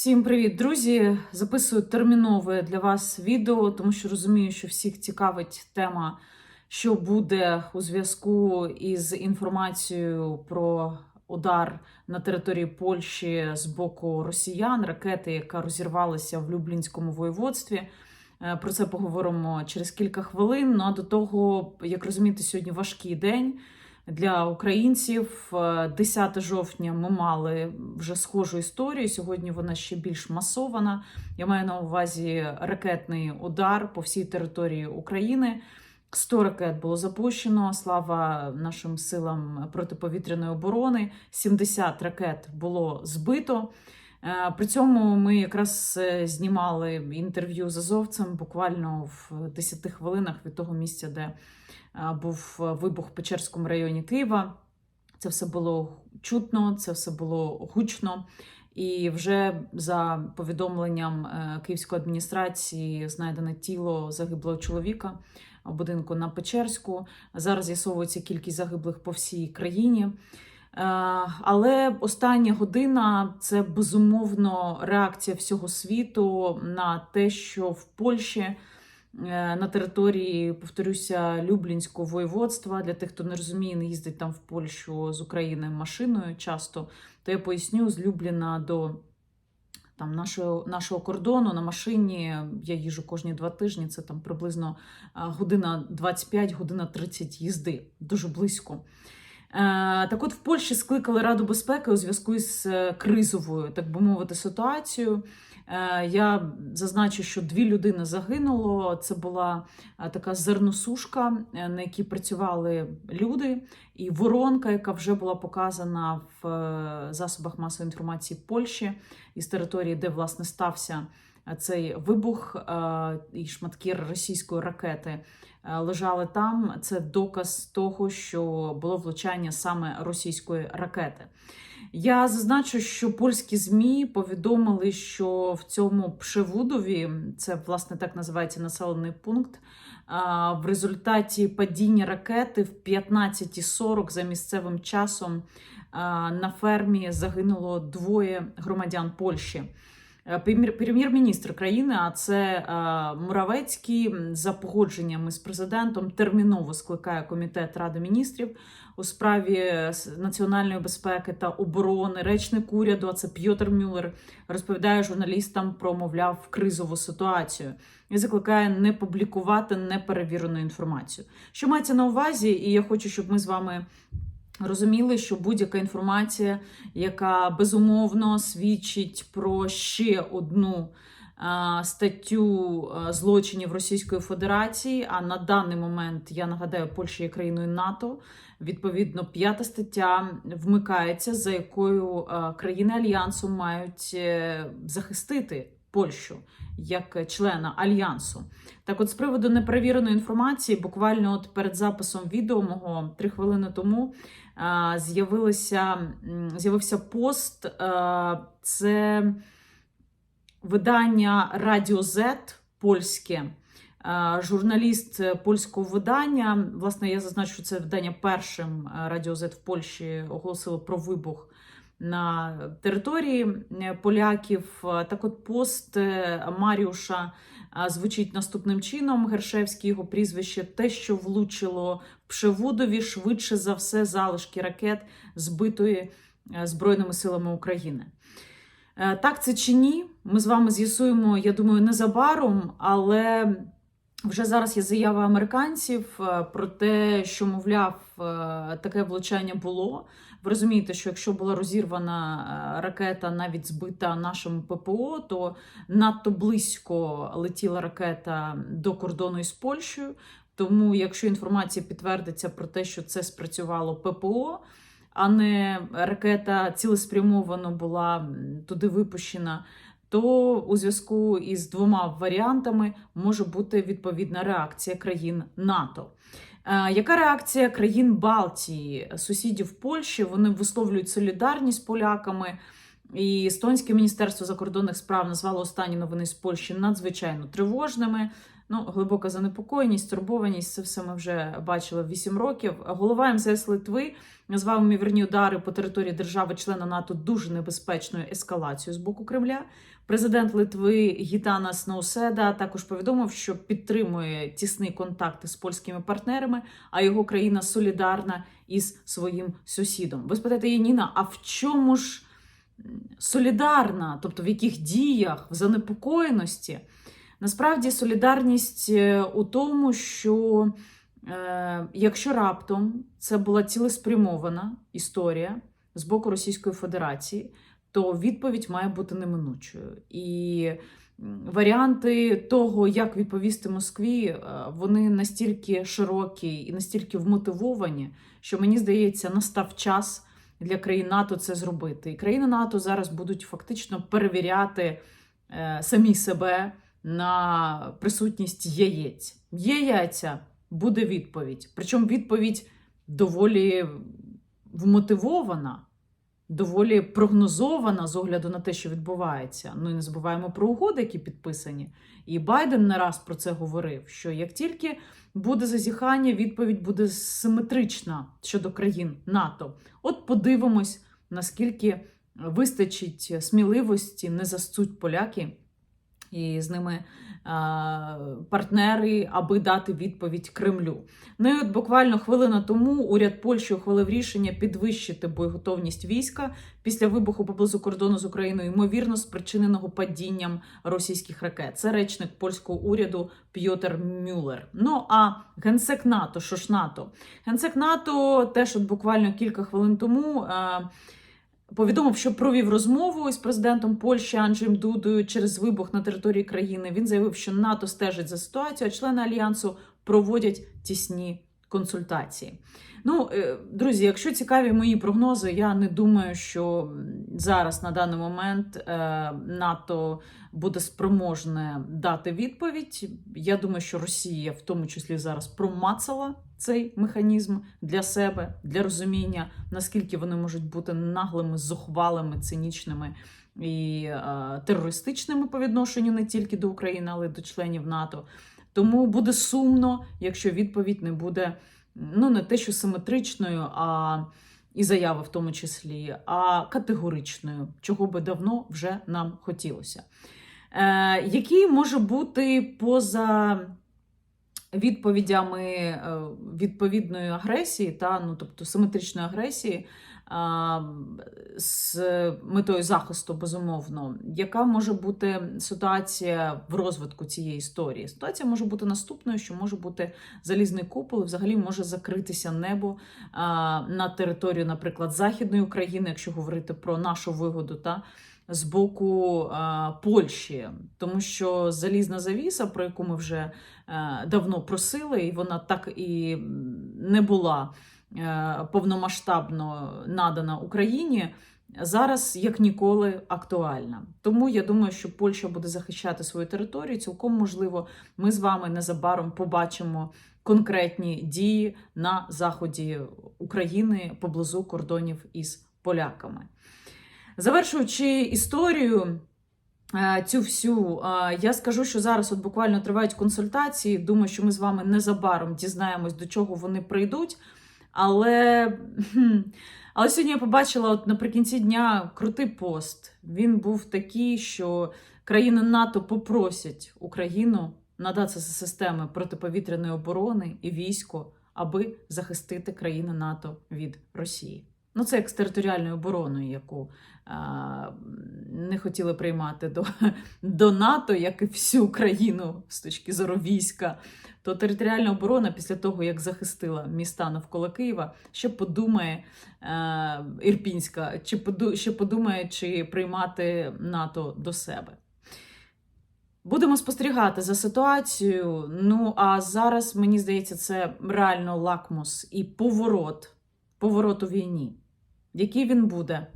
Всім привіт, друзі! Записую термінове для вас відео, тому що розумію, що всіх цікавить тема, що буде у зв'язку із інформацією про удар на території Польщі з боку росіян, ракети, яка розірвалася в Люблінському воєводстві. Е, Про це поговоримо через кілька хвилин. Ну а до того, як розумієте, сьогодні важкий день для українців. Е, 10 жовтня ми мали вже схожу історію. Сьогодні вона ще більш масована. Я маю на увазі ракетний удар по всій території України. 100 ракет було запущено. Слава нашим силам протиповітряної оборони. 70 ракет було збито. Е, При цьому ми якраз е, знімали інтерв'ю з азовцем буквально в 10 хвилинах від того місця, де е, був вибух в Печерському районі Києва. Це все було чутно, це все було гучно. І вже за повідомленням е, київської адміністрації знайдене тіло загиблого чоловіка в будинку на Печерську. Зараз з'ясовується кількість загиблих по всій країні. Е, Але остання година це безумовно реакція всього світу на те, що в Польщі е, на території, повторюся, Люблінського воєводства. Для тих, хто не розуміє, не їздить там в Польщу з України машиною часто, то я поясню, з Любліна до там, нашого, нашого кордону на машині я їжу кожні два тижні. Це там приблизно а, година 25, година 30 їзди, дуже близько. Е, Так от в Польщі скликали Раду безпеки у зв'язку з е, кризовою, так би мовити, ситуацією. Е, Я зазначу, що дві людини загинуло. Це була така зерносушка, на якій працювали люди, і воронка, яка вже була показана в засобах масової інформації Польщі із території, де власне стався цей вибух е, і шматки російської ракети е, лежали там. Це доказ того, що було влучання саме російської ракети. Я зазначу, що польські змі повідомили, що в цьому Пшевудові, це власне так називається населений пункт. В результаті падіння ракети в 15.40 за місцевим часом на фермі загинуло двоє громадян Польщі. Прем'єр- Прем'єр-міністр країни, а це е, Муравецький, за погодженнями з президентом терміново скликає комітет Ради міністрів у справі національної безпеки та оборони. Речник уряду, а це П'єтр Мюллер, розповідає журналістам про, мовляв, кризову ситуацію і закликає не публікувати неперевірену інформацію. Що мається на увазі, і я хочу, щоб ми з вами. Розуміли, що будь-яка інформація, яка безумовно свідчить про ще одну статтю злочинів Російської Федерації. А на даний момент я нагадаю, Польща є країною НАТО. Відповідно, п'ята стаття вмикається, за якою країни альянсу мають е, захистити Польщу як члена альянсу. Так, от з приводу неперевіреної інформації, буквально от перед записом відео мого три хвилини тому з'явилося з'явився пост. Це видання Радіо Z польське. Журналіст е, польського видання. Власне, я зазначу, що це видання першим е, Радіо Z в Польщі оголосило про вибух на території е, поляків. Е, Так, от пост е, Маріуша звучить наступним чином: Гершевський його прізвище, те, що влучило Пшевудові, швидше за все, залишки ракет збитої Збройними силами України. Так це чи ні? Ми з вами з'ясуємо, я думаю, незабаром, але вже зараз є заява американців е, про те, що, мовляв, е, таке влучання було. Ви розумієте, що якщо була розірвана е, ракета, навіть збита нашим ППО, то надто близько летіла ракета до кордону із Польщею. Тому, якщо інформація підтвердиться про те, що це спрацювало ППО, а не ракета цілеспрямовано була туди випущена, то у зв'язку із двома варіантами може бути відповідна реакція країн НАТО. Е, Яка реакція країн Балтії, сусідів Польщі? Вони висловлюють солідарність поляками. І Естонське міністерство закордонних справ назвало останні новини з Польщі надзвичайно тривожними. Ну, глибока занепокоєність, турбованість це все ми вже бачили 8 років. Голова МЗС Литви назвав міверні удари по території держави-члена НАТО дуже небезпечною ескалацією з боку Кремля. Президент Литви Гітанас Науседа також повідомив, що підтримує тісні контакти з польськими партнерами, а його країна солідарна із своїм сусідом. Ви спитаєте, Яніна, а в чому ж солідарна? Тобто в яких діях, в занепокоєності? Насправді солідарність е, у тому, що е, якщо раптом це була цілеспрямована історія з боку Російської Федерації, то відповідь має бути неминучою. І варіанти того, як відповісти Москві, е, вони настільки широкі і настільки вмотивовані, що мені здається, настав час для країн НАТО це зробити. І країни НАТО зараз будуть фактично перевіряти самі себе на присутність яєць. Є яйця, буде відповідь. Причому відповідь доволі вмотивована, доволі прогнозована з огляду на те, що відбувається. Ну і не забуваємо про угоди, які підписані. І Байден не раз про це говорив: що як тільки буде зазіхання, відповідь буде симетрична щодо країн НАТО. От подивимось, наскільки вистачить сміливості, не засцуть поляки і з ними партнери, аби дати відповідь Кремлю. Ну і от буквально хвилина тому уряд Польщі ухвалив рішення підвищити боєготовність війська після вибуху поблизу кордону з Україною, ймовірно, спричиненого падінням російських ракет. Це речник польського уряду П'єтер Мюллер. Ну а генсек НАТО, що ж НАТО? Генсек НАТО теж от буквально кілька хвилин тому. А, Повідомив, що провів розмову із президентом Польщі Анджеєм Дудою через вибух на території країни. Він заявив, що НАТО стежить за ситуацією, а члени альянсу проводять тісні консультації. Ну, е, друзі, якщо цікаві мої прогнози, я не думаю, що зараз на даний момент е, НАТО буде спроможне дати відповідь. Я думаю, що Росія в тому числі зараз промацала цей механізм для себе, для розуміння, наскільки вони можуть бути наглими, зухвалими, цинічними і е, терористичними по відношенню не тільки до України, але й до членів НАТО. Тому буде сумно, якщо відповідь не буде ну не те, що симетричною, а і заяви в тому числі, а категоричною, чого би давно вже нам хотілося. Е, Який може бути поза відповідями е, відповідної агресії, та ну тобто симетричної агресії? З метою захисту, безумовно, яка може бути ситуація в розвитку цієї історії? Ситуація може бути наступною, що може бути залізний купол, і взагалі може закритися небо на територію, наприклад, Західної України, якщо говорити про нашу вигоду, та з боку Польщі, тому що залізна завіса, про яку ми вже а, давно просили, і вона так і не була е, повномасштабно надана Україні. Зараз як ніколи актуальна. Тому я думаю, що Польща буде захищати свою територію. Цілком можливо, ми з вами незабаром побачимо конкретні дії на заході України поблизу кордонів із поляками. Завершуючи історію. е, Цю всю е, я скажу, що зараз от буквально тривають консультації. Думаю, що ми з вами незабаром дізнаємось, до чого вони прийдуть. Але але сьогодні я побачила от наприкінці дня крутий пост. Він був такий, що країни НАТО попросять Україну надати системи протиповітряної оборони і військо, аби захистити країни НАТО від Росії. Ну, це як з територіальною обороною, яку а, не хотіли приймати до, до НАТО, як і всю країну з точки зору війська. То територіальна оборона після того, як захистила міста навколо Києва, ще подумає е, Ірпінська, чи поду, ще подумає, чи приймати НАТО до себе. Будемо спостерігати за ситуацією. Ну а зараз мені здається, це реально лакмус і поворот, поворот у війні. Який він буде,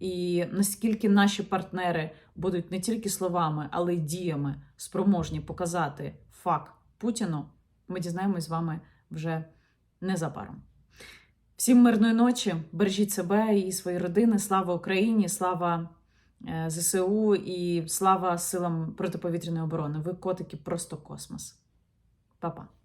і наскільки наші партнери будуть не тільки словами, але й діями спроможні показати факт Путіну, ми дізнаємось з вами вже незабаром. Всім мирної ночі, бережіть себе і свої родини. Слава Україні! Слава е, ЗСУ і слава силам протиповітряної оборони. Ви котики просто космос. Па-па!